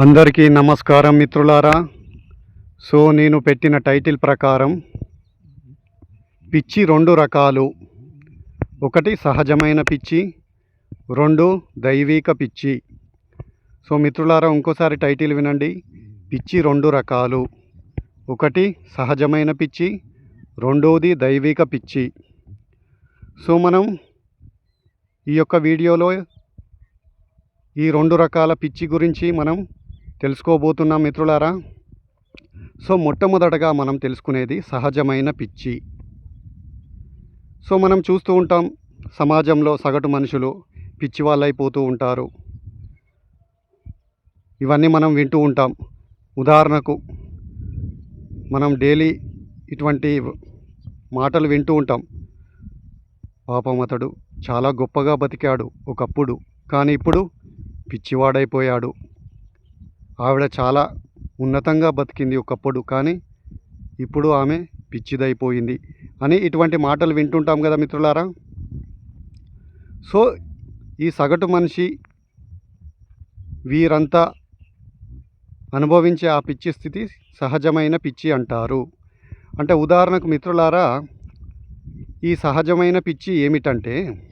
అందరికీ నమస్కారం మిత్రులారా. సో నేను పెట్టిన టైటిల్ ప్రకారం పిచ్చి రెండు రకాలు. ఒకటి సహజమైన పిచ్చి రెండు దైవిక పిచ్చి. సో మిత్రులారా ఇంకోసారి టైటిల్ వినండి. పిచ్చి రెండు రకాలు. ఒకటి సహజమైన పిచ్చి రెండోది దైవిక పిచ్చి. సో మనం ఈ యొక్క వీడియోలో ఈ రెండు రకాల పిచ్చి గురించి మనం తెలుసుకోబోతున్నాం మిత్రులారా? సో మొట్టమొదటగా మనం తెలుసుకునేది సహజమైన పిచ్చి. సో మనం చూస్తూ ఉంటాం సమాజంలో సగటు మనుషులు పిచ్చి వాళ్ళైపోతూ ఉంటారు. ఇవన్నీ మనం వింటూ ఉంటాం. ఉదాహరణకు మనం డైలీ ఇటువంటి మాటలు వింటూ ఉంటాం. పాపం అతడు చాలా గొప్పగా బతికాడు ఒకప్పుడు కానీ ఇప్పుడు పిచ్చివాడైపోయాడు. ఆవిడ చాలా ఉన్నతంగా బతికింది ఒకప్పుడు కానీ ఇప్పుడు ఆమె పిచ్చిదైపోయింది అని ఇటువంటి మాటలు వింటుంటాం కదా మిత్రులారా? సో ఈ సగటు మనిషి వీరంతా అనుభవించే ఆ పిచ్చి స్థితి సహజమైన పిచ్చి అంటారు. అంటే ఉదాహరణకు మిత్రులారా ఈ సహజమైన పిచ్చి ఏమిటంటే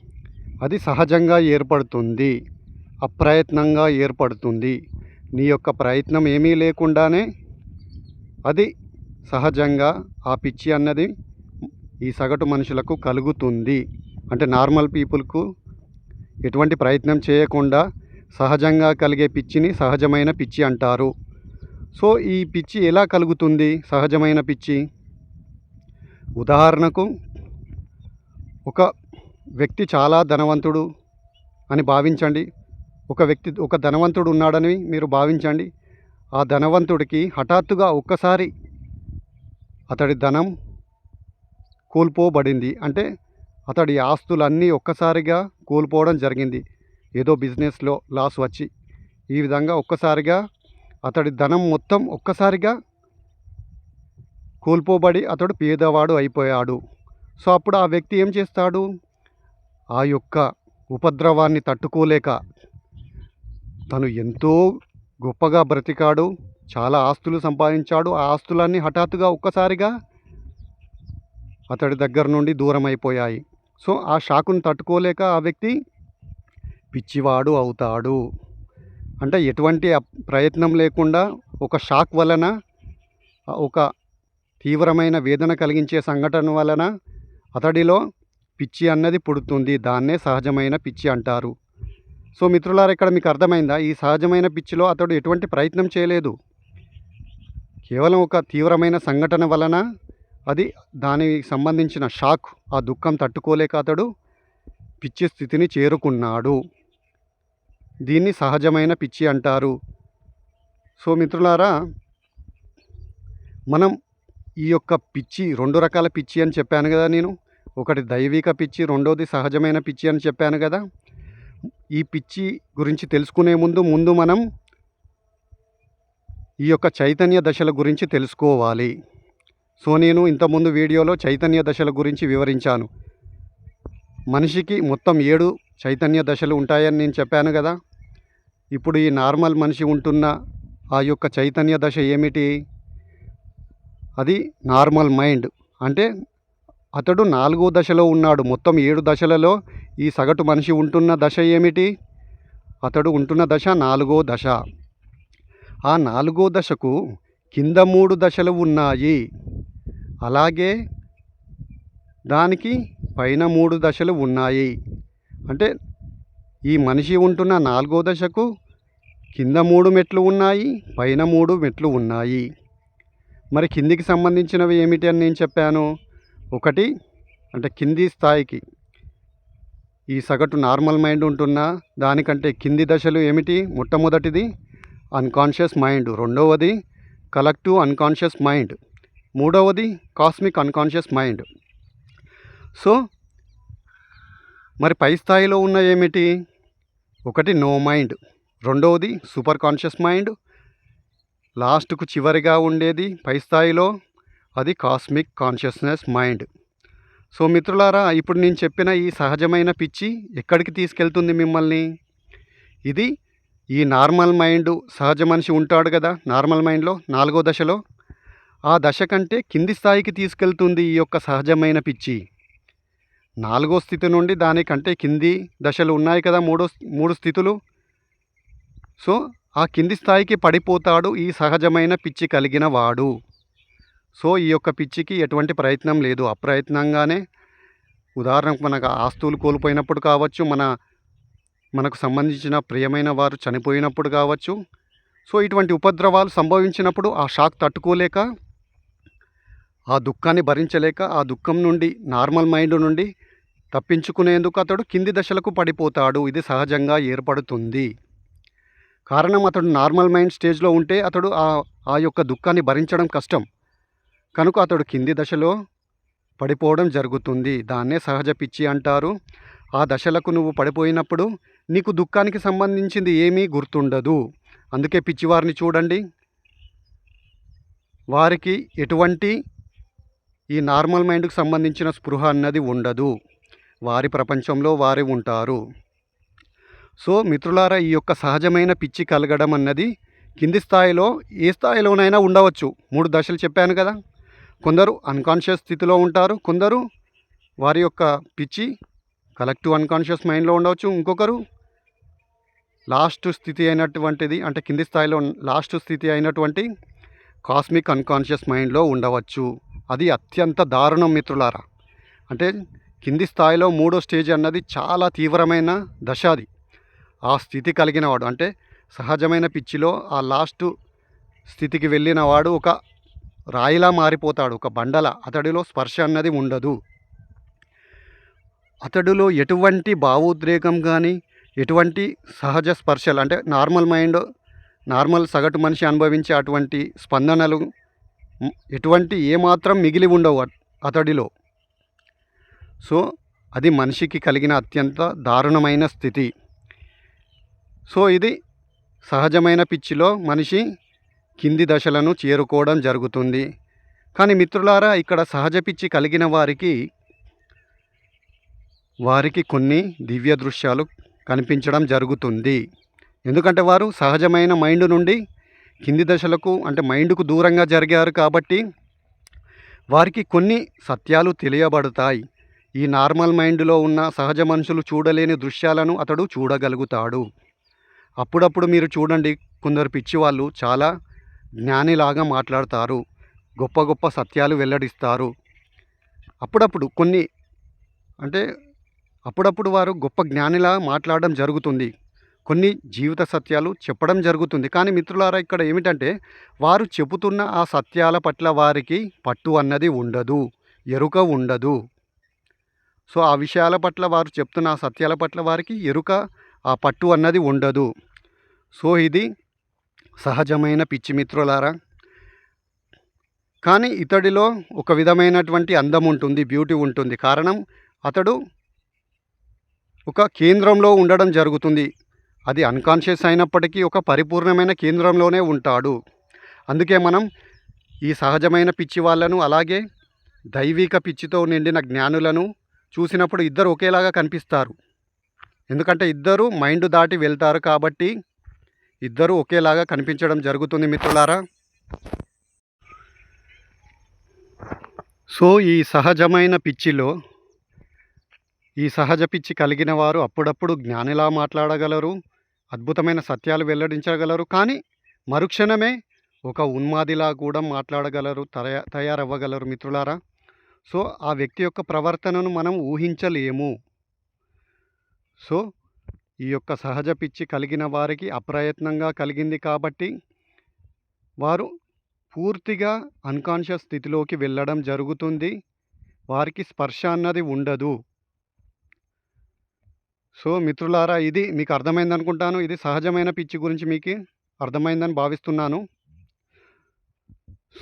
అది సహజంగా ఏర్పడుతుంది అప్రయత్నంగా ఏర్పడుతుంది. నీ యొక్క ప్రయత్నం ఏమీ లేకుండానే అది సహజంగా ఆ పిచ్చి అన్నది ఈ సగటు మనుషులకు కలుగుతుంది. అంటే నార్మల్ పీపుల్కు ఎటువంటి ప్రయత్నం చేయకుండా సహజంగా కలిగే పిచ్చిని సహజమైన పిచ్చి అంటారు. సో ఈ పిచ్చి ఎలా కలుగుతుంది? సహజమైన పిచ్చి? ఉదాహరణకు ఒక వ్యక్తి చాలా ధనవంతుడు అని భావించండి. ఒక వ్యక్తి ఒక ధనవంతుడు ఉన్నాడని మీరు భావించండి. ఆ ధనవంతుడికి హఠాత్తుగా ఒక్కసారి అతడి ధనం కోల్పోబడింది. అంటే అతడి ఆస్తులన్నీ ఒక్కసారిగా కోల్పోవడం జరిగింది. ఏదో బిజినెస్లో లాస్ వచ్చి ఈ విధంగా ఒక్కసారిగా అతడి ధనం మొత్తం ఒక్కసారిగా కోల్పోబడి అతడు పేదవాడు అయిపోయాడు. సో అప్పుడు ఆ వ్యక్తి ఏం చేస్తాడు? ఆ యొక్క ఉపద్రవాన్ని తట్టుకోలేక తను ఎంతో గొప్పగా బ్రతికాడు చాలా ఆస్తులు సంపాదించాడు. ఆ ఆస్తులన్నీ హఠాత్తుగా ఒక్కసారిగా అతడి దగ్గర నుండి దూరం అయిపోయాయి సో ఆ షాకును తట్టుకోలేక ఆ వ్యక్తి పిచ్చివాడు అవుతాడు. అంటే ఎటువంటి ప్రయత్నం లేకుండా ఒక షాక్ వలన ఒక తీవ్రమైన వేదన కలిగించే సంఘటన వలన అతడిలో పిచ్చి అన్నది పుడుతుంది. దాన్నే సహజమైన పిచ్చి అంటారు. సో మిత్రులారా ఇక్కడ మీకు అర్థమైందా? ఈ సహజమైన పిచ్చిలో అతడు ఎటువంటి ప్రయత్నం చేయలేదు. కేవలం ఒక తీవ్రమైన సంఘటన వలన అది దానికి సంబంధించిన షాక్ ఆ దుఃఖం తట్టుకోలేక అతడు పిచ్చి స్థితిని చేరుకున్నాడు. దీన్ని సహజమైన పిచ్చి అంటారు. సో మిత్రులారా మనం ఈ యొక్క పిచ్చి రెండు రకాల పిచ్చి అని చెప్పాను కదా నేను. ఒకటి దైవిక పిచ్చి రెండోది సహజమైన పిచ్చి అని చెప్పాను కదా. ఈ పిచ్చి గురించి తెలుసుకునే ముందు ముందు మనం ఈ యొక్క చైతన్య దశల గురించి తెలుసుకోవాలి. సో నేను ఇంతకుముందు వీడియోలో చైతన్య దశల గురించి వివరించాను. మనిషికి మొత్తం ఏడు చైతన్య దశలు ఉంటాయని నేను చెప్పాను కదా. ఇప్పుడు ఈ నార్మల్ మనిషి ఉంటున్న ఆ యొక్క చైతన్య దశ ఏమిటి? అది నార్మల్ మైండ్. అంటే అతడు నాలుగో దశలో ఉన్నాడు. మొత్తం ఏడు దశలలో ఈ సగటు మనిషి ఉంటున్న దశ ఏమిటి? అతడు ఉంటున్న దశ నాలుగో దశ. ఆ నాలుగో దశకు కింద మూడు దశలు ఉన్నాయి. అలాగే దానికి పైన మూడు దశలు ఉన్నాయి. అంటే ఈ మనిషి ఉంటున్న నాలుగో దశకు కింద మూడు మెట్లు ఉన్నాయి పైన మూడు మెట్లు ఉన్నాయి. మరి కిందికి సంబంధించినవి ఏమిటి అని నేను చెప్పాను? ఒకటి అంటే కింది స్థాయికి. ఈ సగటు నార్మల్ మైండ్ ఉంటున్న దానికంటే కింది దశలు ఏమిటి? మొట్టమొదటిది అన్కాన్షియస్ మైండ్ రెండవది కలెక్టివ్ అన్కాన్షియస్ మైండ్ మూడవది కాస్మిక్ అన్కాన్షియస్ మైండ్ సో మరి పై స్థాయిలో ఉన్న ఏమిటి? ఒకటి నో మైండ్ రెండవది సూపర్ కాన్షియస్ మైండ్ లాస్ట్కు చివరిగా ఉండేది పై స్థాయిలో అది కాస్మిక్ కాన్షియస్నెస్ మైండ్ సో మిత్రులారా ఇప్పుడు నేను చెప్పిన ఈ సహజమైన పిచ్చి ఎక్కడికి తీసుకెళ్తుంది మిమ్మల్ని? ఇది ఈ నార్మల్ మైండ్ సహజ మనిషి ఉంటాడు కదా నార్మల్ మైండ్లో నాలుగో దశలో. ఆ దశ కంటే కింది స్థాయికి తీసుకెళ్తుంది ఈ యొక్క సహజమైన పిచ్చి. నాలుగో స్థితి నుండి దానికంటే కింది దశలు ఉన్నాయి కదా మూడో మూడు స్థితులు. సో ఆ కింది స్థాయికి పడిపోతాడు ఈ సహజమైన పిచ్చి కలిగిన వాడు. సో ఈ యొక్క పిచ్చికి ఎటువంటి ప్రయత్నం లేదు. అప్రయత్నంగానే ఉదాహరణకు మనకు ఆస్తులు కోల్పోయినప్పుడు కావచ్చు మన మనకు సంబంధించిన ప్రియమైన వారు చనిపోయినప్పుడు కావచ్చు. సో ఇటువంటి ఉపద్రవాలు సంభవించినప్పుడు ఆ షాక్ తట్టుకోలేక ఆ దుఃఖాన్ని భరించలేక ఆ దుఃఖం నుండి నార్మల్ మైండ్ నుండి తప్పించుకునేందుకు అతడు కింది దశలకు పడిపోతాడు. ఇది సహజంగా ఏర్పడుతుంది. కారణం అతడు నార్మల్ మైండ్ స్టేజ్లో ఉంటే అతడు ఆ ఆ యొక్క దుఃఖాన్ని భరించడం కష్టం. కనుక అతడు కింది దశలో పడిపోవడం జరుగుతుంది. దాన్నే సహజ పిచ్చి అంటారు. ఆ దశలకు నువ్వు పడిపోయినప్పుడు నీకు దుఃఖానికి సంబంధించింది ఏమీ గుర్తుండదు. అందుకే పిచ్చివారిని చూడండి. వారికి ఎటువంటి ఈ నార్మల్ మైండ్కు సంబంధించిన స్పృహ అన్నది ఉండదు. వారి ప్రపంచంలో వారే ఉంటారు. సో మిత్రులారా ఈ యొక్క సహజమైన పిచ్చి కలగడం అన్నది కింది స్థాయిలో ఏ స్థాయిలోనైనా ఉండవచ్చు. మూడు దశలు చెప్పాను కదా. కొందరు అన్కాన్షియస్ స్థితిలో ఉంటారు కొందరు వారి యొక్క పిచ్చి కలెక్టివ్ అన్కాన్షియస్ మైండ్లో ఉండవచ్చు. ఇంకొకరు లాస్ట్ స్థితి అయినటువంటిది అంటే కింది స్థాయిలో లాస్ట్ స్థితి అయినటువంటి కాస్మిక్ అన్కాన్షియస్ మైండ్లో ఉండవచ్చు. అది అత్యంత దారుణం మిత్రులారా. అంటే కింది స్థాయిలో మూడో స్టేజ్ అన్నది చాలా తీవ్రమైన దశ అది. ఆ స్థితి కలిగిన వాడు అంటే సహజమైన పిచ్చిలో ఆ లాస్ట్ స్థితికి వెళ్ళిన వాడు ఒక రాయిలా మారిపోతాడు ఒక బండల అతడిలో స్పర్శ అన్నది ఉండదు. అతడిలో ఎటువంటి భావోద్రేకం కానీ ఎటువంటి సహజ స్పర్శలు అంటే నార్మల్ మైండ్ నార్మల్ సగటు మనిషి అనుభవించే అటువంటి స్పందనలు ఎటువంటి ఏమాత్రం మిగిలి ఉండవు అతడిలో. సో అది మనిషికి కలిగిన అత్యంత దారుణమైన స్థితి. సో ఇది సహజమైన పిచ్చిలో మనిషి కింది దశలను చేరుకోవడం జరుగుతుంది. కానీ మిత్రులారా ఇక్కడ సహజ పిచ్చి కలిగిన వారికి వారికి కొన్ని దివ్య దృశ్యాలు కనిపించడం జరుగుతుంది. ఎందుకంటే వారు సహజమైన మైండ్ నుండి కింది దశలకు అంటే మైండ్కు దూరంగా జరిగారు కాబట్టి వారికి కొన్ని సత్యాలు తెలియబడతాయి. ఈ నార్మల్ మైండ్లో ఉన్న సహజ మనుషులు చూడలేని దృశ్యాలను అతడు చూడగలుగుతాడు. అప్పుడప్పుడు మీరు చూడండి కొందరు పిచ్చివాళ్ళు చాలా జ్ఞానిలాగా మాట్లాడతారు గొప్ప గొప్ప సత్యాలు వెల్లడిస్తారు. అప్పుడప్పుడు కొన్ని అంటే అప్పుడప్పుడు వారు గొప్ప జ్ఞానిలా మాట్లాడడం జరుగుతుంది. కొన్ని జీవిత సత్యాలు చెప్పడం జరుగుతుంది. కానీ మిత్రులారా ఇక్కడ ఏమిటంటే వారు చెబుతున్న ఆ సత్యాల పట్ల వారికి పట్టు అన్నది ఉండదు ఎరుక ఉండదు. సో ఆ విషయాల పట్ల వారు చెప్తున్న ఆ సత్యాల పట్ల వారికి ఎరుక ఆ పట్టు అన్నది ఉండదు. సో ఇది సహజమైన పిచ్చి మిత్రులారా? కానీ ఇతడిలో ఒక విధమైనటువంటి అందం ఉంటుంది బ్యూటీ ఉంటుంది. కారణం అతడు ఒక కేంద్రంలో ఉండడం జరుగుతుంది. అది అన్కాన్షియస్ అయినప్పటికీ ఒక పరిపూర్ణమైన కేంద్రంలోనే ఉంటాడు. అందుకే మనం ఈ సహజమైన పిచ్చి వాళ్ళను అలాగే దైవిక పిచ్చితో నిండిన జ్ఞానులను చూసినప్పుడు ఇద్దరు ఒకేలాగా కనిపిస్తారు. ఎందుకంటే ఇద్దరు మైండ్ దాటి వెళ్తారు కాబట్టి ఇద్దరు ఒకేలాగా కనిపించడం జరుగుతుంది మిత్రులారా. సో ఈ సహజమైన పిచ్చిలో ఈ సహజ పిచ్చి కలిగిన వారు అప్పుడప్పుడు జ్ఞానిలా మాట్లాడగలరు అద్భుతమైన సత్యాలు వెల్లడించగలరు కానీ మరుక్షణమే ఒక ఉన్మాదిలా కూడా మాట్లాడగలరు తయారవ్వగలరు మిత్రులారా. సో ఆ వ్యక్తి యొక్క ప్రవర్తనను మనం ఊహించలేము. సో ఈ యొక్క సహజ పిచ్చి కలిగిన వారికి అప్రయత్నంగా కలిగింది కాబట్టి వారు పూర్తిగా అన్కాన్షియస్ స్థితిలోకి వెళ్ళడం జరుగుతుంది. వారికి స్పర్శ అన్నది ఉండదు. సో మిత్రులారా ఇది మీకు అర్థమైంది అనుకుంటాను. ఇది సహజమైన పిచ్చి గురించి మీకు అర్థమైందని భావిస్తున్నాను.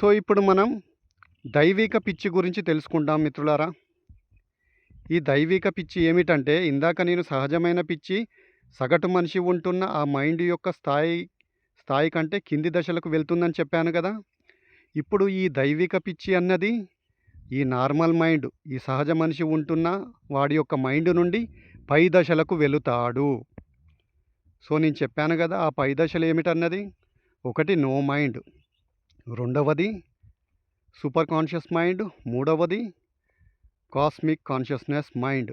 సో ఇప్పుడు మనం దైవిక పిచ్చి గురించి తెలుసుకుంటాం మిత్రులారా. ఈ దైవిక పిచ్చి ఏమిటంటే ఇందాక నేను సహజమైన పిచ్చి సగటు మనిషి ఉంటున్న ఆ మైండ్ యొక్క స్థాయి స్థాయి కంటే కింది దశలకు వెళ్తుందని చెప్పాను కదా! ఇప్పుడు ఈ దైవిక పిచ్చి అన్నది ఈ నార్మల్ మైండ్ ఈ సహజ మనిషి ఉంటున్న వాడి యొక్క మైండ్ నుండి పై దశలకు వెళుతాడు. సో నేను చెప్పాను కదా ఆ పై దశలు ఏమిటన్నది? ఒకటి నో మైండ్. రెండవది సూపర్ కాన్షియస్ మైండ్. మూడవది కాస్మిక్ కాన్షియస్నెస్ మైండ్.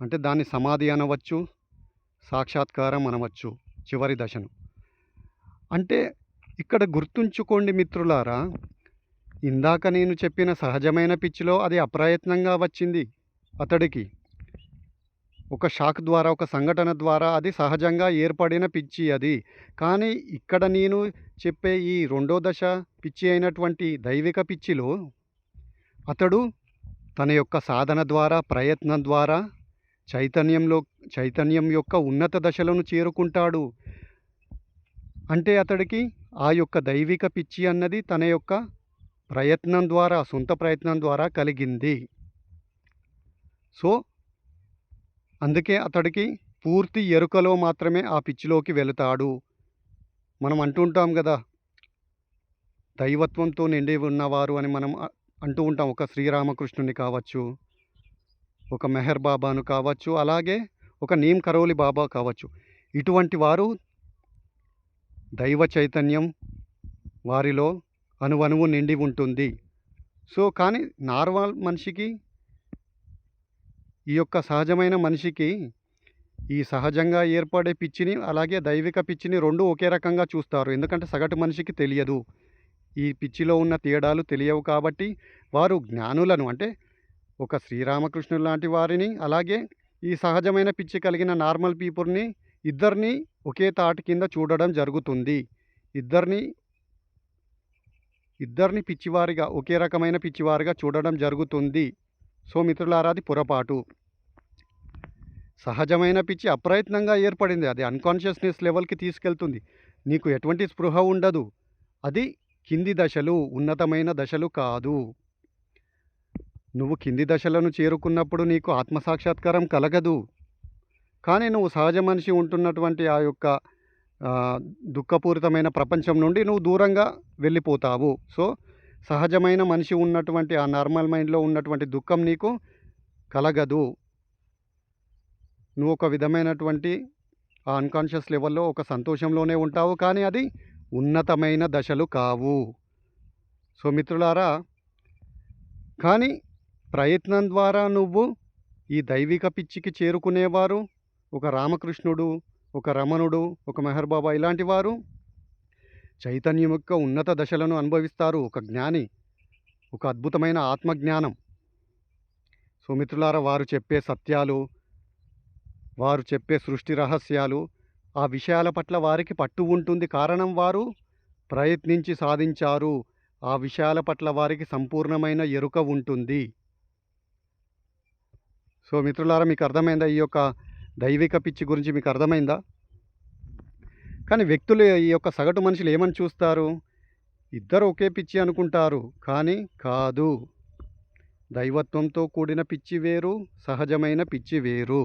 అంటే దాన్ని సమాధి అనవచ్చు. సాక్షాత్కారం అనవచ్చు చివరి దశను. అంటే ఇక్కడ గుర్తుంచుకోండి మిత్రులారా ఇందాక నేను చెప్పిన సహజమైన పిచ్చిలో అది అప్రయత్నంగా వచ్చింది అతడికి. ఒక షాక్ ద్వారా ఒక సంఘటన ద్వారా అది సహజంగా ఏర్పడిన పిచ్చి అది. కానీ ఇక్కడ నేను చెప్పే ఈ రెండో దశ పిచ్చి అయినటువంటి దైవిక పిచ్చిలో అతడు తన యొక్క సాధన ద్వారా ప్రయత్నం ద్వారా చైతన్యంలో చైతన్యం యొక్క ఉన్నత దశలను చేరుకుంటాడు. అంటే అతడికి ఆ యొక్క దైవిక పిచ్చి అన్నది తన యొక్క ప్రయత్నం ద్వారా సొంత ప్రయత్నం ద్వారా కలిగింది. సో అందుకే అతడికి పూర్తి ఎరుకలో మాత్రమే ఆ పిచ్చిలోకి వెళతాడు. మనం అంటుంటాం కదా దైవత్వంతో నిండి ఉన్నవారు అని మనం అంటూ ఉంటాం. ఒక శ్రీరామకృష్ణుని కావచ్చు ఒక మెహర్ బాబాను కావచ్చు అలాగే ఒక నీమ్ కరోలి బాబా కావచ్చు. ఇటువంటి వారు దైవ చైతన్యం వారిలో అణువణువు నిండి ఉంటుంది. సో కానీ నార్మల్ మనిషికి ఈ యొక్క సహజమైన మనిషికి ఈ సహజంగా ఏర్పడే పిచ్చిని అలాగే దైవిక పిచ్చిని రెండు ఒకే రకంగా చూస్తారు. ఎందుకంటే సగటు మనిషికి తెలియదు. ఈ పిచ్చిలో ఉన్న తేడాలు తెలియవు కాబట్టి వారు జ్ఞానులను అంటే ఒక శ్రీరామకృష్ణుడు లాంటి వారిని అలాగే ఈ సహజమైన పిచ్చి కలిగిన నార్మల్ పీపుల్ని ఇద్దరిని ఒకే తాటి కింద చూడడం జరుగుతుంది. ఇద్దరిని ఇద్దరిని పిచ్చివారిగా ఒకే రకమైన పిచ్చివారిగా చూడడం జరుగుతుంది. సో మిత్రులారాది పొరపాటు. సహజమైన పిచ్చి అప్రయత్నంగా ఏర్పడింది. అది అన్కాన్షియస్నెస్ లెవెల్కి తీసుకెళ్తుంది. నీకు ఎటువంటి స్పృహ ఉండదు. అది కింది దశలు ఉన్నతమైన దశలు కాదు. నువ్వు కింది దశలను చేరుకున్నప్పుడు నీకు ఆత్మసాక్షాత్కారం కలగదు. కానీ నువ్వు సహజ మనిషి ఉంటున్నటువంటి ఆ యొక్క దుఃఖపూరితమైన ప్రపంచం నుండి నువ్వు దూరంగా వెళ్ళిపోతావు. సో సహజమైన మనిషి ఉన్నటువంటి ఆ నార్మల్ మైండ్లో ఉన్నటువంటి దుఃఖం నీకు కలగదు. నువ్వు ఒక విధమైనటువంటి ఆ అన్కాన్షియస్ లెవెల్లో ఒక సంతోషంలోనే ఉంటావు. కానీ అది ఉన్నతమైన దశలు కావు. సో మిత్రులారా కానీ ప్రయత్నం ద్వారా నువ్వు ఈ దైవిక పిచ్చికి చేరుకునేవారు? ఒక రామకృష్ణుడు ఒక రమణుడు ఒక మెహర్బాబా ఇలాంటి వారు? చైతన్యం యొక్క ఉన్నత దశలను అనుభవిస్తారు ఒక జ్ఞాని ఒక అద్భుతమైన ఆత్మజ్ఞానం. సో మిత్రులారా వారు చెప్పే సత్యాలు వారు చెప్పే సృష్టి రహస్యాలు ఆ విషయాల పట్ల వారికి పట్టు ఉంటుంది. కారణం వారు ప్రయత్నించి సాధించారు. ఆ విషయాల పట్ల వారికి సంపూర్ణమైన ఎరుక ఉంటుంది. సో మిత్రులారా మీకు అర్థమైందా? ఈ యొక్క దైవిక పిచ్చి గురించి మీకు అర్థమైందా? కానీ వ్యక్తులు ఈ యొక్క సగటు మనుషులు ఏమని చూస్తారు? ఇద్దరు ఒకే పిచ్చి అనుకుంటారు కానీ కాదు. దైవత్వంతో కూడిన పిచ్చి వేరు సహజమైన పిచ్చి వేరు.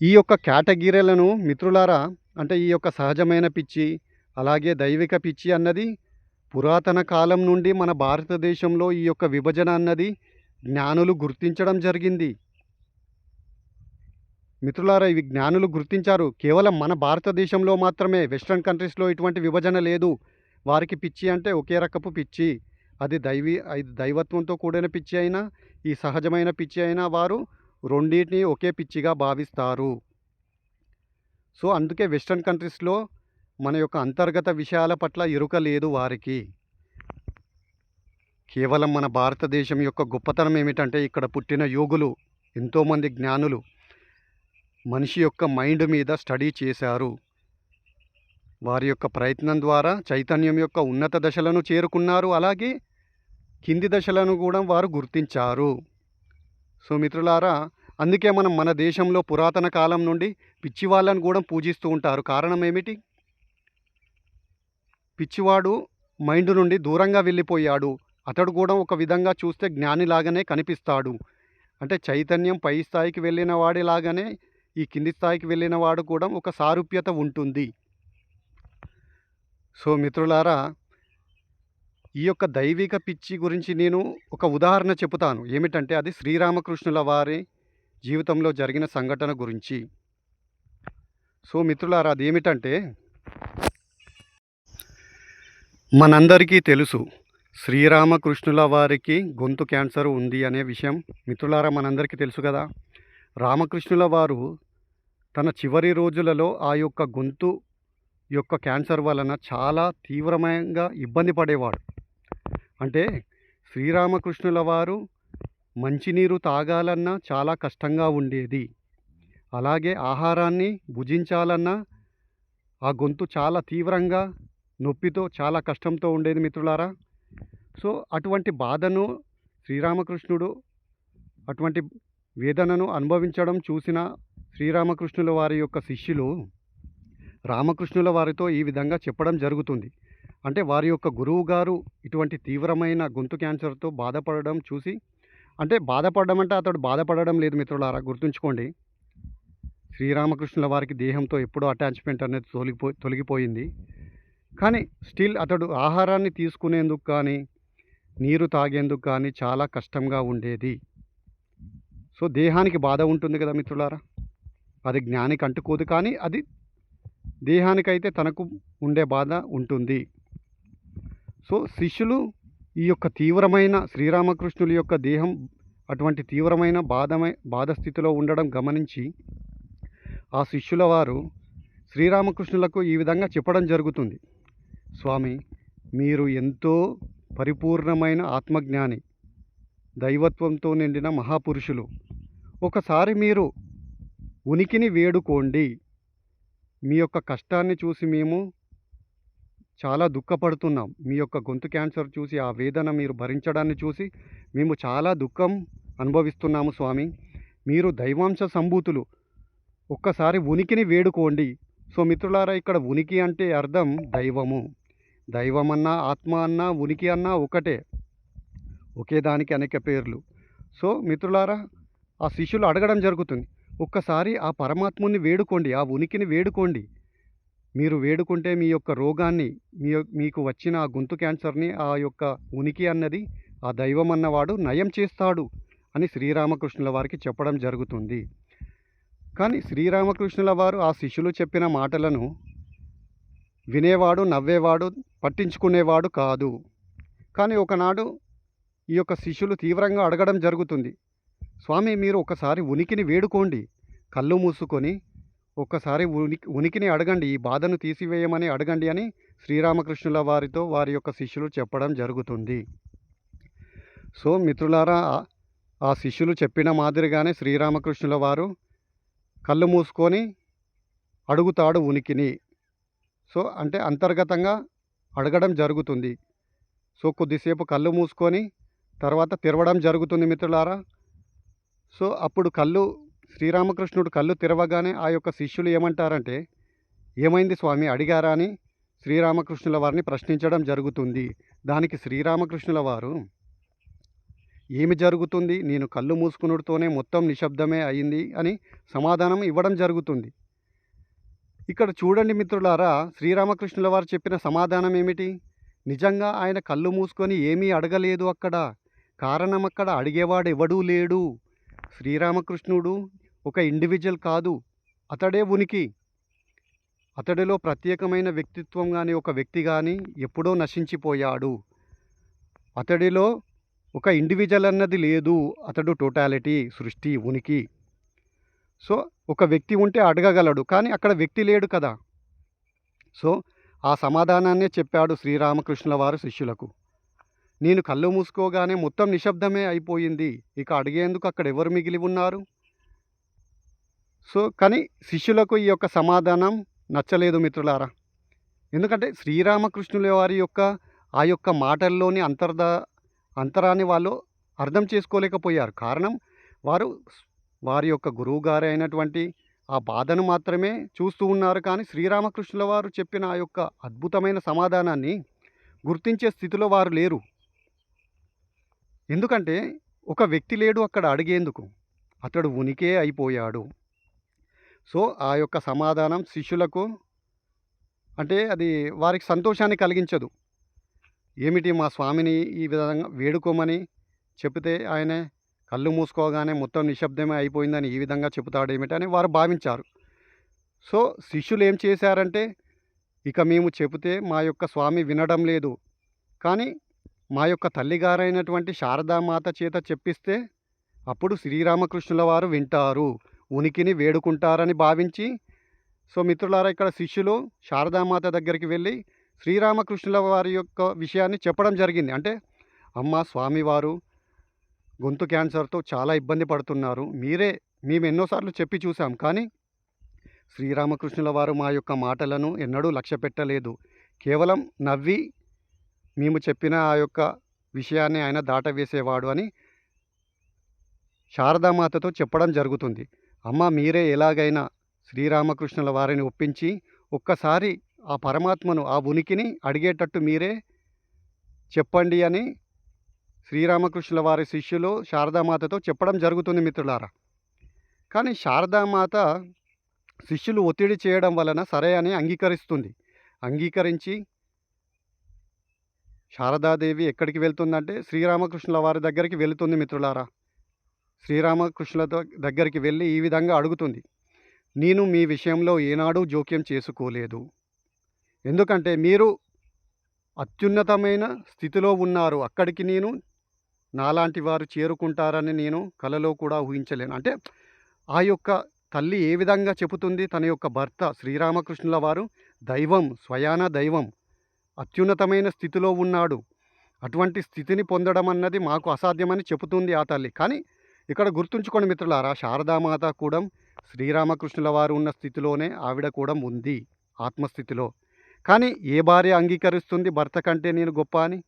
ఈ యొక్క కేటగిరీలను మిత్రులారా అంటే ఈ యొక్క సహజమైన పిచ్చి అలాగే దైవిక పిచ్చి అన్నది పురాతన కాలం నుండి మన భారతదేశంలో ఈ యొక్క విభజన అన్నది జ్ఞానులు గుర్తించడం జరిగింది. మిత్రులారా ఇవి జ్ఞానులు గుర్తించారు. కేవలం మన భారతదేశంలో మాత్రమే వెస్ట్రన్ కంట్రీస్లో ఇటువంటి విభజన లేదు. వారికి పిచ్చి అంటే ఒకే రకపు పిచ్చి. అది దైవీ అది దైవత్వంతో కూడిన పిచ్చి అయినా ఈ సహజమైన పిచ్చి అయినా వారు రెండింటిని ఒకే పిచ్చిగా భావిస్తారు. సో అందుకే వెస్ట్రన్ కంట్రీస్లో మన యొక్క అంతర్గత విషయాల పట్ల ఇరుక లేదు వారికి. కేవలం మన భారతదేశం యొక్క గొప్పతనం ఏమిటంటే ఇక్కడ పుట్టిన యోగులు ఎంతోమంది జ్ఞానులు మనిషి యొక్క మైండ్ మీద స్టడీ చేశారు. వారి యొక్క ప్రయత్నం ద్వారా చైతన్యం యొక్క ఉన్నత దశలను చేరుకున్నారు. అలాగే కింది దశలను కూడా వారు గుర్తించారు. సో మిత్రులారా అందుకే మనం మన దేశంలో పురాతన కాలం నుండి పిచ్చివాళ్ళను కూడా పూజిస్తూ ఉంటారు. కారణం ఏమిటి? పిచ్చివాడు మైండ్ నుండి దూరంగా వెళ్ళిపోయాడు. అతడు కూడా ఒక విధంగా చూస్తే జ్ఞానిలాగానే కనిపిస్తాడు. అంటే చైతన్యం పై స్థాయికి వెళ్ళిన వాడిలాగానే ఈ కింది స్థాయికి వెళ్ళిన వాడు కూడా ఒక సారూప్యత ఉంటుంది. సో మిత్రులారా ఈ యొక్క దైవిక పిచ్చి గురించి నేను ఒక ఉదాహరణ చెబుతాను. ఏమిటంటే అది శ్రీరామకృష్ణుల వారి జీవితంలో జరిగిన సంఘటన గురించి. సో మిత్రులారా అది ఏమిటంటే మనందరికీ తెలుసు శ్రీరామకృష్ణుల వారికి గొంతు క్యాన్సర్ ఉంది అనే విషయం మిత్రులారా మనందరికీ తెలుసు కదా. రామకృష్ణుల వారు తన చివరి రోజులలో ఆ యొక్క గొంతు యొక్క క్యాన్సర్ వలన చాలా తీవ్రమంగా ఇబ్బంది పడేవాడు. అంటే శ్రీరామకృష్ణుల వారు మంచినీరు తాగాలన్నా చాలా కష్టంగా ఉండేది. అలాగే ఆహారాన్ని భుజించాలన్నా ఆ గొంతు చాలా తీవ్రంగా నొప్పితో చాలా కష్టంతో ఉండేది మిత్రులారా. సో అటువంటి బాధను శ్రీరామకృష్ణుడు అటువంటి వేదనను అనుభవించడం చూసిన శ్రీరామకృష్ణుల వారి యొక్క శిష్యులు రామకృష్ణుల వారితో ఈ విధంగా చెప్పడం జరుగుతుంది. అంటే వారి యొక్క గురువు గారు ఇటువంటి తీవ్రమైన గొంతు క్యాన్సర్తో బాధపడడం చూసి అంటే బాధపడడం అంటే అతడు బాధపడడం లేదు మిత్రులారా గుర్తుంచుకోండి. శ్రీరామకృష్ణుల వారికి దేహంతో ఎప్పుడో అటాచ్మెంట్ అనేది తొలగిపో తొలగిపోయింది. కానీ స్టిల్ అతడు ఆహారాన్ని తీసుకునేందుకు కానీ నీరు తాగేందుకు కానీ చాలా కష్టంగా ఉండేది. సో దేహానికి బాధ ఉంటుంది కదా మిత్రులారా? అది జ్ఞానికి అంటుకోదు కానీ అది దేహానికైతే తనకు ఉండే బాధ ఉంటుంది. సో శిష్యులు ఈ యొక్క తీవ్రమైన శ్రీరామకృష్ణుల యొక్క దేహం అటువంటి తీవ్రమైన బాధమై బాధ స్థితిలో ఉండడం గమనించి ఆ శిష్యుల వారు శ్రీరామకృష్ణులకు ఈ విధంగా చెప్పడం జరుగుతుంది. స్వామి మీరు ఎంతో పరిపూర్ణమైన ఆత్మజ్ఞాని దైవత్వంతో నిండిన మహాపురుషులు. ఒకసారి మీరు ఉనికిని వేడుకోండి. మీ యొక్క కష్టాన్ని చూసి మేము చాలా దుఃఖపడుతున్నాం. మీ యొక్క గొంతు క్యాన్సర్ చూసి ఆ వేదన మీరు భరించడాన్ని చూసి మేము చాలా దుఃఖం అనుభవిస్తున్నాము స్వామి. మీరు దైవాంశ సంభూతులు. ఒక్కసారి ఉనికిని వేడుకోండి. సో మిత్రులారా ఇక్కడ ఉనికి అంటే అర్థం దైవము. దైవమన్నా ఆత్మ అన్నా ఉనికి అన్నా ఒకటే. ఒకే దానికి అనేక పేర్లు. సో మిత్రులారా ఆ శిష్యులు అడగడం జరుగుతుంది. ఒక్కసారి ఆ పరమాత్ముని వేడుకోండి ఆ ఉనికిని వేడుకోండి. మీరు వేడుకుంటే మీ యొక్క రోగాన్ని మీ మీకు వచ్చిన ఆ గొంతు క్యాన్సర్ని ఆ యొక్క ఉనికి అన్నది ఆ దైవం అన్నవాడు నయం చేస్తాడు అని శ్రీరామకృష్ణుల వారికి చెప్పడం జరుగుతుంది. కానీ శ్రీరామకృష్ణుల వారు ఆ శిష్యులు చెప్పిన మాటలను వినేవాడు నవ్వేవాడు పట్టించుకునేవాడు కాదు. కానీ ఒకనాడు ఈ యొక్క శిష్యులు తీవ్రంగా అడగడం జరుగుతుంది. స్వామి మీరు ఒకసారి ఉనికిని వేడుకోండి. కళ్ళు మూసుకొని ఒక్కసారి ఉనికి ఉనికిని అడగండి. ఈ బాధను తీసివేయమని అడగండి అని శ్రీరామకృష్ణుల వారితో వారి యొక్క శిష్యులు చెప్పడం జరుగుతుంది. సో మిత్రులారా ఆ- ఆ శిష్యులు చెప్పిన మాదిరిగానే శ్రీరామకృష్ణుల వారు కళ్ళు మూసుకొని అడుగుతాడు ఉనికిని. సో అంటే అంతర్గతంగా అడగడం జరుగుతుంది. సో కొద్దిసేపు కళ్ళు మూసుకొని తర్వాత తెరవడం జరుగుతుంది మిత్రులారా. సో అప్పుడు కళ్ళు శ్రీరామకృష్ణుడు కళ్ళు తెరవగానే ఆ యొక్క శిష్యులు ఏమంటారంటే ఏమైంది స్వామి అడిగారా అని శ్రీరామకృష్ణుల వారిని ప్రశ్నించడం జరుగుతుంది. దానికి శ్రీరామకృష్ణుల వారు ఏమి జరుగుతుంది? నేను కళ్ళు మూసుకునుడితోనే మొత్తం నిశ్శబ్దమే అయింది అని సమాధానం ఇవ్వడం జరుగుతుంది. ఇక్కడ చూడండి మిత్రులారా శ్రీరామకృష్ణుల వారు చెప్పిన సమాధానం ఏమిటి? నిజంగా ఆయన కళ్ళు మూసుకొని ఏమీ అడగలేదు అక్కడ. కారణం అక్కడ అడిగేవాడు ఎవడూ లేడు. శ్రీరామకృష్ణుడు ఒక ఇండివిజువల్ కాదు. అతడే ఉనికి. అతడిలో ప్రత్యేకమైన వ్యక్తిత్వం కానీ ఒక వ్యక్తి కానీ ఎప్పుడో నశించిపోయాడు. అతడిలో ఒక ఇండివిజువల్ అన్నది లేదు. అతడు టోటాలిటీ సృష్టి ఉనికి. సో ఒక వ్యక్తి ఉంటే అడగగలడు కానీ అక్కడ వ్యక్తి లేడు కదా. సో ఆ సమాధానాన్నే చెప్పాడు శ్రీరామకృష్ణుల వారు శిష్యులకు. నేను కళ్ళు మూసుకోగానే మొత్తం నిశ్శబ్దమే అయిపోయింది ఇక అడిగేందుకు అక్కడ ఎవరు మిగిలి ఉన్నారు? సో కానీ శిష్యులకు ఈ యొక్క సమాధానం నచ్చలేదు మిత్రులారా. ఎందుకంటే శ్రీరామకృష్ణుల వారి యొక్క ఆ యొక్క మాటల్లోని అంతర్ద అంతరాన్ని వాళ్ళు అర్థం చేసుకోలేకపోయారు. కారణం వారు వారి యొక్క గురువుగారు అయినటువంటి ఆ బాధను మాత్రమే చూస్తూ ఉన్నారు. కానీ శ్రీరామకృష్ణుల వారు చెప్పిన ఆ యొక్క అద్భుతమైన సమాధానాన్ని గుర్తించే స్థితిలో వారు లేరు. ఎందుకంటే ఒక వ్యక్తి లేడు అక్కడ అడిగేందుకు. అతడు ఉనికే అయిపోయాడు. సో ఆ యొక్క సమాధానం శిష్యులకు అంటే అది వారికి సంతోషాన్ని కలిగించదు. ఏమిటి మా స్వామిని ఈ విధంగా వేడుకోమని చెబితే ఆయన కళ్ళు మూసుకోగానే మొత్తం నిశ్శబ్దమే అయిపోయిందని ఈ విధంగా చెబుతాడు ఏమిటి అని వారు భావించారు. సో శిష్యులు ఏం చేశారంటే ఇక మేము చెబితే మా యొక్క స్వామి వినడం లేదు. కానీ మా యొక్క తల్లిగారైనటువంటి శారదామాత చేత చెప్పిస్తే అప్పుడు శ్రీరామకృష్ణుల వారు వింటారు ఉనికిని వేడుకుంటారని భావించి సో మిత్రులారా ఇక్కడ శిష్యులు శారదామాత దగ్గరికి వెళ్ళి శ్రీరామకృష్ణుల వారి యొక్క విషయాన్ని చెప్పడం జరిగింది. అంటే అమ్మ స్వామివారు గొంతు క్యాన్సర్తో చాలా ఇబ్బంది పడుతున్నారు. మీరే మేము ఎన్నోసార్లు చెప్పి చూసాం. కానీ శ్రీరామకృష్ణుల వారు మా యొక్క మాటలను ఎన్నడూ లక్ష్య పెట్టలేదు. కేవలం నవ్వి మేము చెప్పిన ఆ యొక్క విషయాన్ని ఆయన దాటవేసేవాడు అని శారదామాతతో చెప్పడం జరుగుతుంది. అమ్మ మీరే ఎలాగైనా శ్రీరామకృష్ణుల వారిని ఒప్పించి ఒక్కసారి ఆ పరమాత్మను ఆ ఉనికిని అడిగేటట్టు మీరే చెప్పండి అని శ్రీరామకృష్ణుల వారి శిష్యులు శారదామాతతో చెప్పడం జరుగుతుంది మిత్రులారా. కానీ శారదామాత శిష్యులు ఒత్తిడి చేయడం వలన సరే అని అంగీకరిస్తుంది. అంగీకరించి శారదాదేవి ఎక్కడికి వెళ్తుందంటే శ్రీరామకృష్ణుల వారి దగ్గరికి వెళుతుంది మిత్రులారా. శ్రీరామకృష్ణుల దగ్గరికి వెళ్ళి ఈ విధంగా అడుగుతుంది. నేను మీ విషయంలో ఏనాడూ జోక్యం చేసుకోలేదు. ఎందుకంటే మీరు అత్యున్నతమైన స్థితిలో ఉన్నారు. అక్కడికి నేను నాలాంటి వారు చేరుకుంటారని నేను కలలో కూడా ఊహించలేను. అంటే ఆ యొక్క తల్లి ఏ విధంగా చెబుతుంది? తన యొక్క భర్త శ్రీరామకృష్ణుల వారు దైవం స్వయాన దైవం అత్యున్నతమైన స్థితిలో ఉన్నాడు. అటువంటి స్థితిని పొందడం అన్నది మాకు అసాధ్యమని చెబుతుంది ఆ తల్లి. కానీ ఇక్కడ గుర్తుంచుకోండి మిత్రులారా శారదామాత కూడా శ్రీరామకృష్ణుల వారు ఉన్న స్థితిలోనే ఆవిడ కూడా ఉంది ఆత్మస్థితిలో. కానీ ఏ భార్య అంగీకరిస్తుంది? భర్త కంటే నేను గొప్ప అని?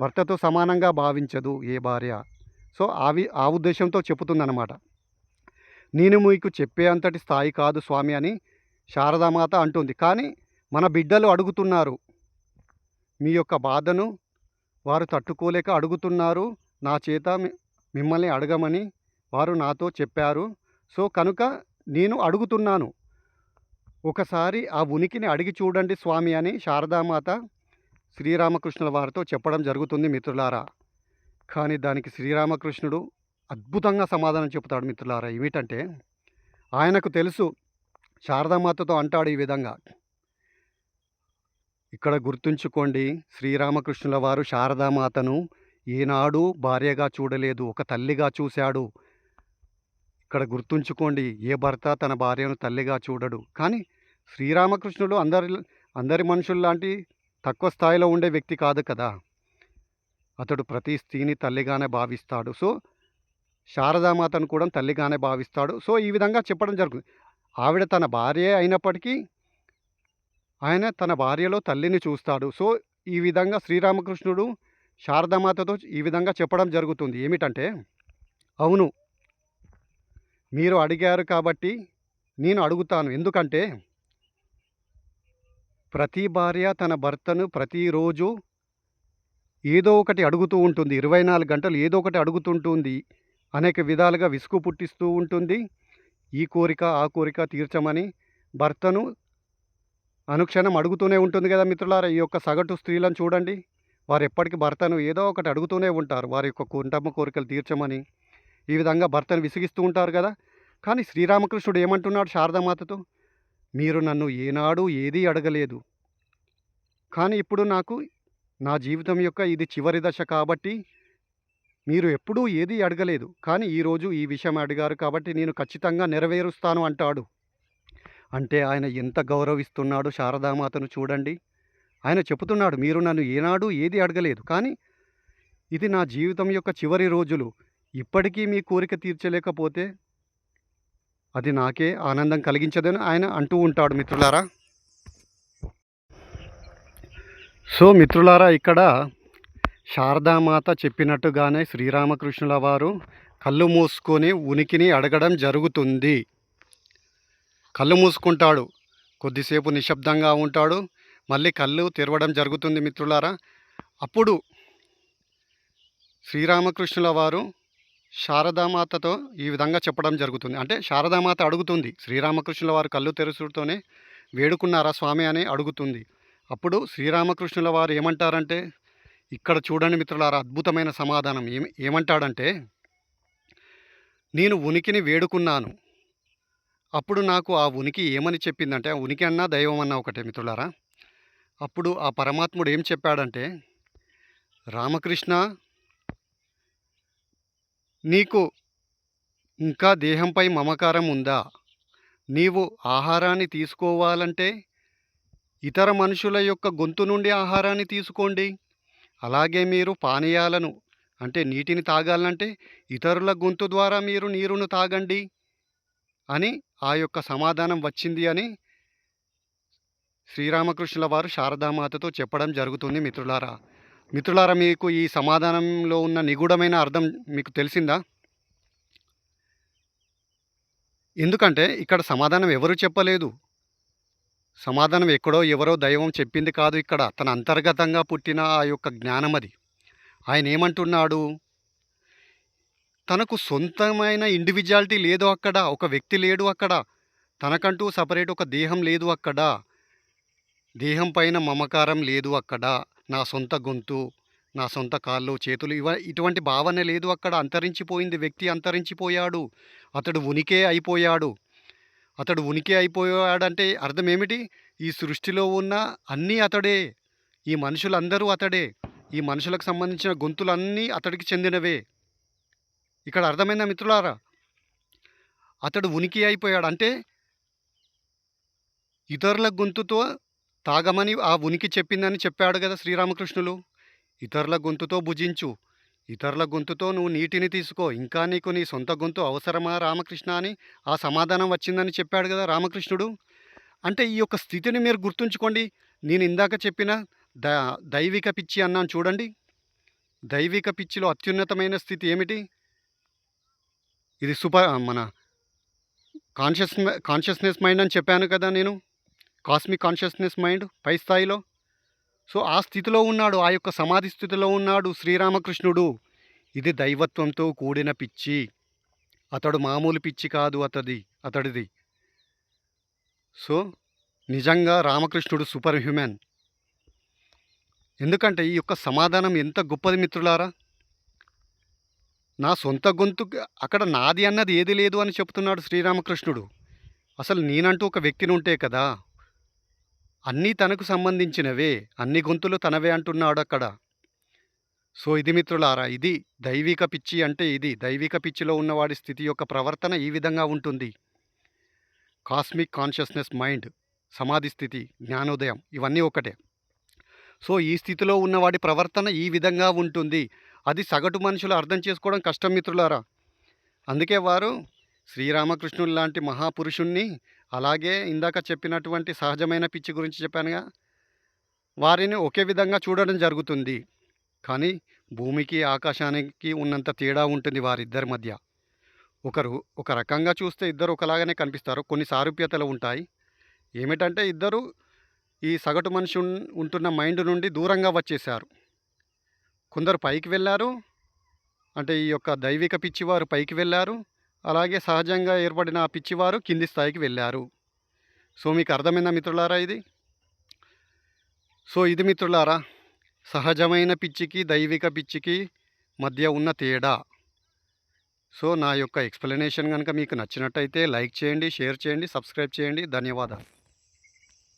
భర్తతో సమానంగా భావించదు ఏ భార్య. సో ఆవి ఆ ఉద్దేశంతో చెబుతుందన్నమాట నేను మీకు చెప్పే అంతటి స్థాయి కాదు స్వామి అని శారదామాత అంటుంది. కానీ మన బిడ్డలు అడుగుతున్నారు మీ యొక్క బాధను వారు తట్టుకోలేక అడుగుతున్నారు నా చేత మిమ్మల్ని అడగమని వారు నాతో చెప్పారు. సో కనుక నేను అడుగుతున్నాను. ఒకసారి ఆ ఉనికిని అడిగి చూడండి స్వామి అని శారదామాత శ్రీరామకృష్ణుల వారితో చెప్పడం జరుగుతుంది మిత్రులారా. కానీ దానికి శ్రీరామకృష్ణుడు అద్భుతంగా సమాధానం చెబుతాడు మిత్రులారా. ఏమిటంటే ఆయనకు తెలుసు శారదామాతతో అంటాడు ఈ విధంగా. ఇక్కడ గుర్తుంచుకోండి శ్రీరామకృష్ణుల వారు శారదామాతను ఏనాడు భార్యగా చూడలేదు ఒక తల్లిగా చూశాడు. ఇక్కడ గుర్తుంచుకోండి ఏ భర్త తన భార్యను తల్లిగా చూడడు. కానీ శ్రీరామకృష్ణుడు అందరి అందరి మనుషుల్లాంటి తక్కువ స్థాయిలో ఉండే వ్యక్తి కాదు కదా. అతడు ప్రతి స్త్రీని తల్లిగానే భావిస్తాడు. సో శారదామాతను కూడా తల్లిగానే భావిస్తాడు. సో ఈ విధంగా చెప్పడం జరుగుతుంది. ఆవిడ తన భార్య అయినప్పటికీ ఆయన తన భార్యలో తల్లిని చూస్తాడు. సో ఈ విధంగా శ్రీరామకృష్ణుడు శారదామాతతో ఈ విధంగా చెప్పడం జరుగుతుంది. ఏమిటంటే అవును మీరు అడిగారు కాబట్టి నేను అడుగుతాను. ఎందుకంటే ప్రతి భార్య తన భర్తను ప్రతిరోజు ఏదో ఒకటి అడుగుతూ ఉంటుంది. ఇరవై నాలుగు గంటలు ఏదో ఒకటి అడుగుతుంటుంది. అనేక విధాలుగా విసుగు పుట్టిస్తూ ఉంటుంది. ఈ కోరిక ఆ కోరిక తీర్చమని భర్తను అనుక్షణం అడుగుతూనే ఉంటుంది కదా మిత్రులారా. ఈ యొక్క సగటు స్త్రీలను చూడండి. వారు ఎప్పటికీ భర్తను ఏదో ఒకటి అడుగుతూనే ఉంటారు. వారి యొక్క కుంటమ్మ కోరికలు తీర్చమని ఈ విధంగా భర్తను విసిగిస్తూ ఉంటారు కదా. కానీ శ్రీరామకృష్ణుడు ఏమంటున్నాడు శారదామాతతో మీరు నన్ను ఏనాడు ఏదీ అడగలేదు. కానీ ఇప్పుడు నాకు నా జీవితం యొక్క ఇది చివరి దశ కాబట్టి మీరు ఎప్పుడూ ఏదీ అడగలేదు. కానీ ఈరోజు ఈ విషయం అడిగారు కాబట్టి నేను ఖచ్చితంగా నెరవేరుస్తాను అంటాడు. అంటే ఆయన ఎంత గౌరవిస్తున్నాడు శారదామాతను చూడండి. ఆయన చెబుతున్నాడు మీరు నన్ను ఏనాడు ఏది అడగలేదు. కానీ ఇది నా జీవితం యొక్క చివరి రోజులు. ఇప్పటికీ మీ కోరిక తీర్చలేకపోతే అది నాకే ఆనందం కలిగించదని ఆయన అంటూ ఉంటాడు మిత్రులారా. సో మిత్రులారా ఇక్కడ శారదామాత చెప్పినట్టుగానే శ్రీరామకృష్ణుల వారు కళ్ళు మూసుకొని ఉనికిని అడగడం జరుగుతుంది. కళ్ళు మూసుకుంటాడు కొద్దిసేపు నిశ్శబ్దంగా ఉంటాడు మళ్ళీ కళ్ళు తెరవడం జరుగుతుంది మిత్రులారా. అప్పుడు శ్రీరామకృష్ణుల వారు శారదామాతతో ఈ విధంగా చెప్పడం జరుగుతుంది. అంటే శారదామాత అడుగుతుంది శ్రీరామకృష్ణుల వారు కళ్ళు తెరుచుతోనే వేడుకున్నారా స్వామి అని అడుగుతుంది. అప్పుడు శ్రీరామకృష్ణుల వారు ఏమంటారంటే ఇక్కడ చూడండి మిత్రులారా అద్భుతమైన సమాధానం. ఏమి ఏమంటాడంటే నేను ఉనికిని వేడుకున్నాను. అప్పుడు నాకు ఆ ఉనికి ఏమని చెప్పిందంటే ఆ ఉనికి అన్నా దైవం అన్నా ఒకటే మిత్రులారా. అప్పుడు ఆ పరమాత్ముడు ఏం చెప్పాడంటే రామకృష్ణ నీకు ఇంకా దేహంపై మమకారం ఉందా? నీవు ఆహారాన్ని తీసుకోవాలంటే ఇతర మనుషుల యొక్క గొంతు నుండి ఆహారాన్ని తీసుకోండి. అలాగే మీరు పానీయాలను అంటే నీటిని తాగాలంటే ఇతరుల గొంతు ద్వారా మీరు నీరును తాగండి అని ఆ యొక్క సమాధానం వచ్చింది అని శ్రీరామకృష్ణుల వారు శారదామాతతో చెప్పడం జరుగుతుంది మిత్రులారా. మిత్రులారా మీకు ఈ సమాధానంలో ఉన్న నిగూఢమైన అర్థం మీకు తెలిసిందా? ఎందుకంటే ఇక్కడ సమాధానం ఎవరు చెప్పలేదు? సమాధానం ఎక్కడో ఎవరో దైవం చెప్పింది కాదు ఇక్కడ. తన అంతర్గతంగా పుట్టిన ఆ యొక్క జ్ఞానం అది. ఆయన ఏమంటున్నాడు? తనకు సొంతమైన ఇండివిజువాలిటీ లేదు అక్కడ. ఒక వ్యక్తి లేడు అక్కడ. తనకంటూ సపరేట్ ఒక దేహం లేదు అక్కడ. దేహం పైన మమకారం లేదు అక్కడ. నా సొంత గొంతు నా సొంత కాళ్ళు చేతులు ఇవ ఇటువంటి భావన లేదు అక్కడ. అంతరించిపోయింది వ్యక్తి అంతరించిపోయాడు. అతడు ఉనికే అయిపోయాడు. అతడు ఉనికి అయిపోయాడంటే అర్థం ఏమిటి ఈ సృష్టిలో ఉన్న అన్నీ అతడే. ఈ మనుషులందరూ అతడే. ఈ మనుషులకు సంబంధించిన గొంతులన్నీ అతడికి చెందినవే. ఇక్కడ అర్థమైందా మిత్రులారా? అతడు ఉనికి అయిపోయాడు. అంటే ఇతరుల గొంతుతో తాగమని ఆ ఉనికి చెప్పిందని చెప్పాడు కదా శ్రీరామకృష్ణులు. ఇతరుల గొంతుతో భుజించు. ఇతరుల గొంతుతో నువ్వు నీటిని తీసుకో. ఇంకా నీకు నీ సొంత గొంతు అవసరమా రామకృష్ణ అని ఆ సమాధానం వచ్చిందని చెప్పాడు కదా రామకృష్ణుడు. అంటే ఈ యొక్క స్థితిని మీరు గుర్తుంచుకోండి. నేను ఇందాక చెప్పిన ద దైవిక పిచ్చి అన్నాను చూడండి. దైవిక పిచ్చిలో అత్యున్నతమైన స్థితి ఏమిటి? ఇది సూపర్ మన కాన్షియస్ కాన్షియస్నెస్ మైండ్ అని చెప్పాను కదా నేను. కాస్మిక్ కాన్షియస్నెస్ మైండ్ పై స్థాయిలో. సో ఆ స్థితిలో ఉన్నాడు ఆ యొక్క సమాధి స్థితిలో ఉన్నాడు శ్రీరామకృష్ణుడు. ఇది దైవత్వంతో కూడిన పిచ్చి. అతడు మామూలు పిచ్చి కాదు అతది అతడిది. సో నిజంగా రామకృష్ణుడు సూపర్ హ్యూమన్. ఎందుకంటే ఈ యొక్క సమాధానం ఎంత గొప్పది మిత్రులారా? నా సొంత గొంతు అక్కడ నాది అన్నది ఏది లేదు అని చెప్తున్నాడు శ్రీరామకృష్ణుడు. అసలు నేనంటూ ఒక వ్యక్తిని ఉంటే కదా? అన్నీ తనకు సంబంధించినవే అన్ని గొంతులు తనవే అంటున్నాడు అక్కడ సో ఇది మిత్రులారా ఇది దైవిక పిచ్చి అంటే ఇది. దైవిక పిచ్చిలో ఉన్నవాడి స్థితి యొక్క ప్రవర్తన ఈ విధంగా ఉంటుంది. కాస్మిక్ కాన్షియస్నెస్ మైండ్ సమాధి స్థితి జ్ఞానోదయం ఇవన్నీ ఒకటే సో ఈ స్థితిలో ఉన్నవాడి ప్రవర్తన ఈ విధంగా ఉంటుంది. అది సగటు మనుషులు అర్థం చేసుకోవడం కష్టం మిత్రులారా. అందుకే వారు శ్రీరామకృష్ణుడు లాంటి మహాపురుషుణ్ణి అలాగే ఇందాక చెప్పినటువంటి సహజమైన పిచ్చి గురించి చెప్పానుగా వారిని ఒకే విధంగా చూడడం జరుగుతుంది. కానీ భూమికి ఆకాశానికి ఉన్నంత తేడా ఉంటుంది వారిద్దరి మధ్య. ఒకరు ఒక రకంగా చూస్తే ఇద్దరు ఒకలాగానే కనిపిస్తారు. కొన్ని సారూప్యతలు ఉంటాయి. ఏమిటంటే ఇద్దరు ఈ సగటు మనిషి ఉంటున్న మైండ్ నుండి దూరంగా వచ్చేసారు కొందరు పైకి వెళ్ళారు. అంటే ఈ యొక్క దైవిక పిచ్చివారు పైకి వెళ్ళారు. అలాగే సహజంగా ఏర్పడిన ఆ పిచ్చివారు కింది స్థాయికి వెళ్ళారు. సో మీకు అర్థమైందా మిత్రులారా ఇది? సో ఇది మిత్రులారా సహజమైన పిచ్చికి దైవిక పిచ్చికి మధ్య ఉన్న తేడా. సో నా యొక్క ఎక్స్ప్లెనేషన్ కనుక మీకు నచ్చినట్టయితే లైక్ చేయండి షేర్ చేయండి సబ్స్క్రైబ్ చేయండి. ధన్యవాదాలు.